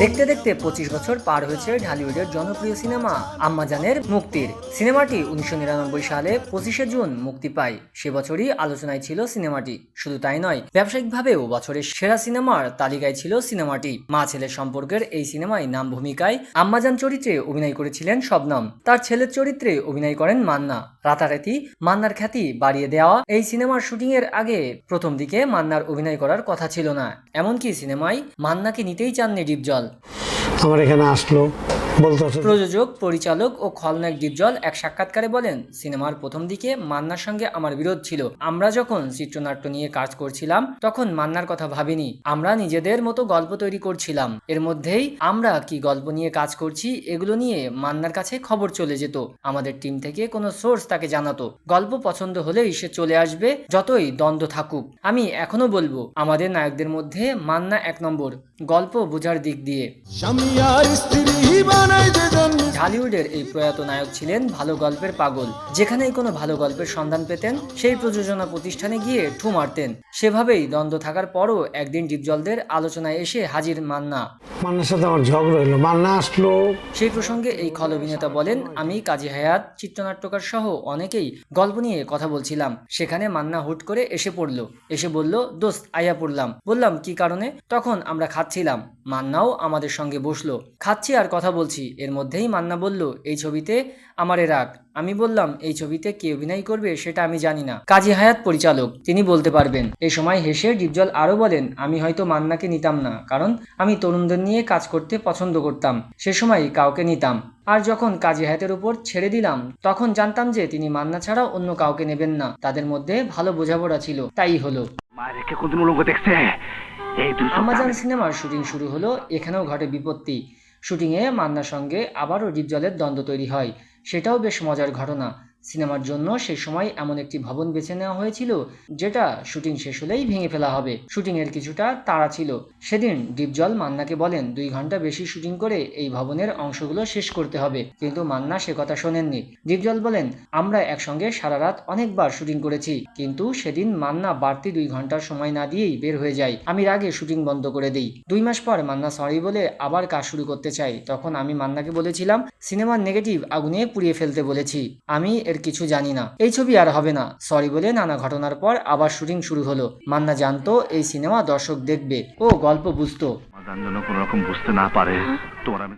দেখতে দেখতে পঁচিশ বছর পার হয়েছে ঢালিউডের জনপ্রিয় সিনেমা আম্মাজানের মুক্তির। সিনেমাটি উনিশশো নিরানব্বই সালে পঁচিশে জুন মুক্তি পায়। সে বছরই আলোচনায় ছিল সিনেমাটি। শুধু তাই নয়, ব্যবসায়িকভাবেও বছরের সেরা সিনেমার তালিকায় ছিল সিনেমাটি। মা ছেলের সম্পর্কের এই সিনেমায় নাম ভূমিকায় আম্মাজান চরিত্রে অভিনয় করেছিলেন শবনম। তার ছেলের চরিত্রে অভিনয় করেন মান্না। রাতারাতি মান্নার খ্যাতি বাড়িয়ে দেওয়া এই সিনেমার শুটিং এর আগে প্রথম দিকে মান্নার অভিনয় করার কথা ছিল না। এমনকি সিনেমায় মান্নাকে নিতেই চাননি ডিপজল। আমার এখানে আসলো। প্রযোজক পরিচালক ও খলনায়ক ডিপজল এক সাক্ষাৎকারে বলেন সিনেমার প্রথম দিকে মান্নার সঙ্গে আমার বিরোধ ছিল। আমরা যখন চিত্রনাট্য নিয়ে কাজ করছিলাম তখন মান্নার কথা ভাবিনি। আমরা নিজেদের মতো গল্প তৈরি করছিলাম। এর মধ্যেই আমরা কি গল্প নিয়ে কাজ করছি এগুলো নিয়ে মান্নার কাছে খবর চলে যেত। আমাদের টিম থেকে কোনো সোর্স তাকে জানাতো। গল্প পছন্দ হলেই সে চলে আসবে যতই দ্বন্দ্ব থাকুক। আমি এখনও বলব আমাদের নায়কদের মধ্যে মান্না এক নম্বর গল্প বোঝার দিক দিয়ে। স্বামী আর স্ত্রী ঢালিউডের এই প্রয়াত নায়ক ছিলেন ভালো গল্পের পাগল। যেখানেই কোনো ভালো গল্পের সন্ধান পেতেন সেই প্রযোজনা প্রতিষ্ঠানে গিয়ে ঠু মারতেন। সেভাবেই দ্বন্দ্ব থাকার পরও একদিন ডিপজলদের আলোচনায় এসে হাজির মান্না। মান্নার সাথে আমার ঝগড়া হইল। মান্না আসলো। সেই প্রসঙ্গে এই খল অভিনেতা বলেন আমি কাজী হায়াত চিত্রনাট্যকার সহ অনেকেই গল্প নিয়ে কথা বলছিলাম। সেখানে মান্না হুট করে এসে পড়ল। এসে বলল দোস্ত আয়া পড়লাম। বললাম কি কারণে? তখন আমরা খাচ্ছিলাম। মান্নাও আমাদের সঙ্গে বসল। খাচ্ছি আর কথা বলছি এর মধ্যেই মান্না বলল এই ছবিতে আমারে রাগ। আমি বললাম এই ছবিতে কে অভিনয় করবে সেটা আমি জানি না। কাজী হায়াত পরিচালক তিনি বলতে পারবেন এই সময় হেসে ডিপজল আরও বলেন আমি হয়তো মান্নাকে নিতাম না কারণ আমি তরুণদের নিয়ে কাজ করতে পছন্দ করতাম সে সময় কাউকে নিতাম। আর যখন কাজী হায়াতের উপর ছেড়ে দিলাম তখন জানতাম যে তিনি মান্না ছাড়া অন্য কাউকে নেবেন না তাদের মধ্যে ভালো বোঝাপড়া ছিল তাই হলো। আমাজন সিনেমার শুটিং শুরু হলো এখানেও ঘটে বিপত্তি। শুটিংয়ে মান্নার সঙ্গে আবারও ডিপজলের দ্বন্দ্ব তৈরি হয়। সেটাও বেশ মজার ঘটনা। সিনেমার জন্য সেই সময় এমন একটি ভবন বেছে নেওয়া হয়েছিল, যেটা শুটিং শেষ হলেই ভেঙে ফেলা হবে। শুটিং এর কিছুটা তাড়া ছিল। সেদিন ডিপজল মান্নাকে বলেন, দুই ঘণ্টা বেশি শুটিং করে এই ভবনের অংশগুলো শেষ করতে হবে। কিন্তু মান্না সে কথা শোনেননি। ডিপজল বলেন, আমরা একসঙ্গে সারা রাত অনেকবার শুটিং করেছি, কিন্তু সেদিন মান্না বাড়তি দুই ঘণ্টার সময় না দিয়েই বের হয়ে যায়। আমি রাগে শুটিং বন্ধ করে দিই। দুই মাস পর মান্না সরি বলে আবার কাজ শুরু করতে চাই তখন আমি মান্নাকে বলেছিলাম, সিনেমার নেগেটিভ আগুনে পুড়িয়ে ফেলতে বলেছি। আমি এর কিছু জানি না। এই ছবি আর হবে না। সরি বলে নানা ঘটনার পর আবার শুটিং শুরু হলো। মান্না জানতো এই সিনেমা দর্শক দেখবে ও গল্প বুঝতো। কোনো রকম বুঝতে না পারে। তোমার আমি